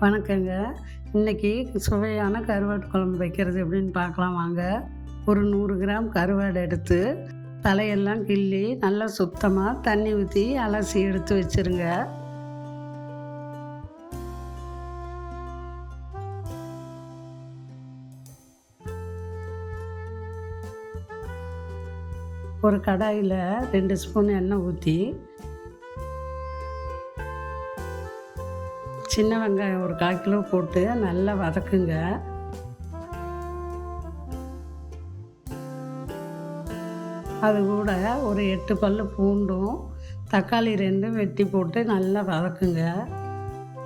வணக்கங்க. இன்றைக்கி சுவையான கருவாட்டு குழம்பு வைக்கிறது எப்படின்னு பார்க்கலாம் வாங்க. ஒரு நூறு கிராம் கருவாடு எடுத்து தலையெல்லாம் கிள்ளி நல்லா சுத்தமாக தண்ணி ஊற்றி அலசி எடுத்து வச்சிருங்க. ஒரு கடாயில் ரெண்டு ஸ்பூன் எண்ணெய் ஊற்றி சின்ன வெங்காயம் ஒரு கால் கிலோ போட்டு நல்லா வதக்குங்க. அது கூட ஒரு எட்டு பல்லு பூண்டும் தக்காளி ரெண்டும் வெட்டி போட்டு நல்லா வதக்குங்க.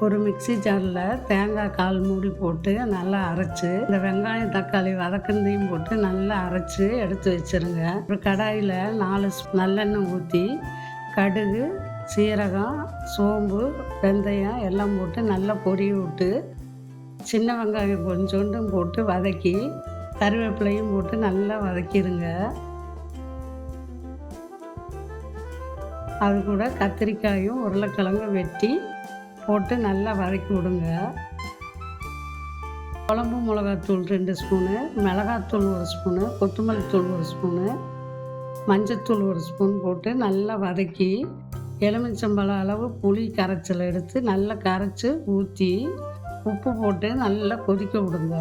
ஒரு மிக்ஸி ஜாரில் தேங்காய் கால் மூடி போட்டு நல்லா அரைச்சி இந்த வெங்காயம் தக்காளி வதக்குந்தையும் போட்டு நல்லா அரைச்சி எடுத்து வச்சுருங்க. ஒரு கடாயில் நாலு ஸ்பூ- நல்லெண்ணெய் ஊற்றி கடுகு சீரகம் சோம்பு வெந்தயம் எல்லாம் போட்டு நல்லா பொரிய விட்டு சின்ன வெங்காயம் கொஞ்சோண்டும் போட்டு வதக்கி கருவேப்பிலையும் போட்டு நல்லா வதக்கிடுங்க. அது கூட கத்திரிக்காயும் உருளைக்கிழங்கு வெட்டி போட்டு நல்லா வதக்கி விடுங்க. குழம்பு மிளகாத்தூள் ரெண்டு ஸ்பூனு மிளகாத்தூள் ஒரு ஸ்பூனு கொத்தமல்லி தூள் ஒரு ஸ்பூனு மஞ்சத்தூள் ஒரு ஸ்பூன் போட்டு நல்லா வதக்கி எலுமிச்சம்பழம் அளவு புளி கரைச்சல் எடுத்து நல்லா கரைச்சி ஊற்றி உப்பு போட்டு நல்லா கொதிக்க விடுங்க.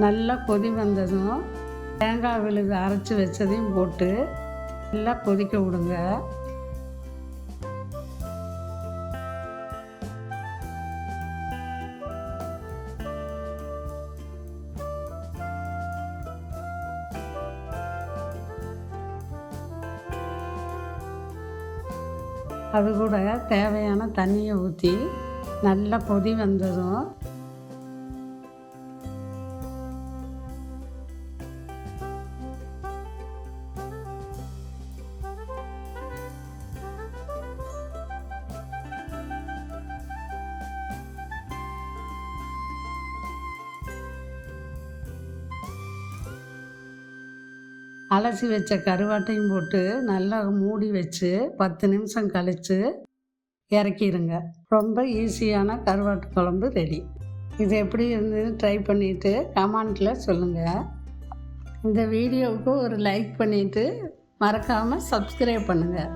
நல்லா கொதி வந்ததும் தேங்காய் விழுது அரைச்சி வச்சதையும் போட்டு நல்லா கொதிக்க விடுங்க. அது கூட தேவையான தண்ணியை ஊற்றி நல்லா கொதி வந்ததும் அலசி வச்ச கருவாட்டையும் போட்டு நல்லா மூடி வச்சு பத்து நிமிஷம் கழித்து இறக்கிடுங்க ரொம்ப ஈஸியான கருவாட்டு குழம்பு ரெடி இது எப்படி இருந்ததுன்னு ட்ரை பண்ணிவிட்டு கமெண்ட்டில் சொல்லுங்கள் இந்த வீடியோவுக்கு ஒரு லைக் பண்ணிவிட்டு மறக்காமல் சப்ஸ்கிரைப் பண்ணுங்கள்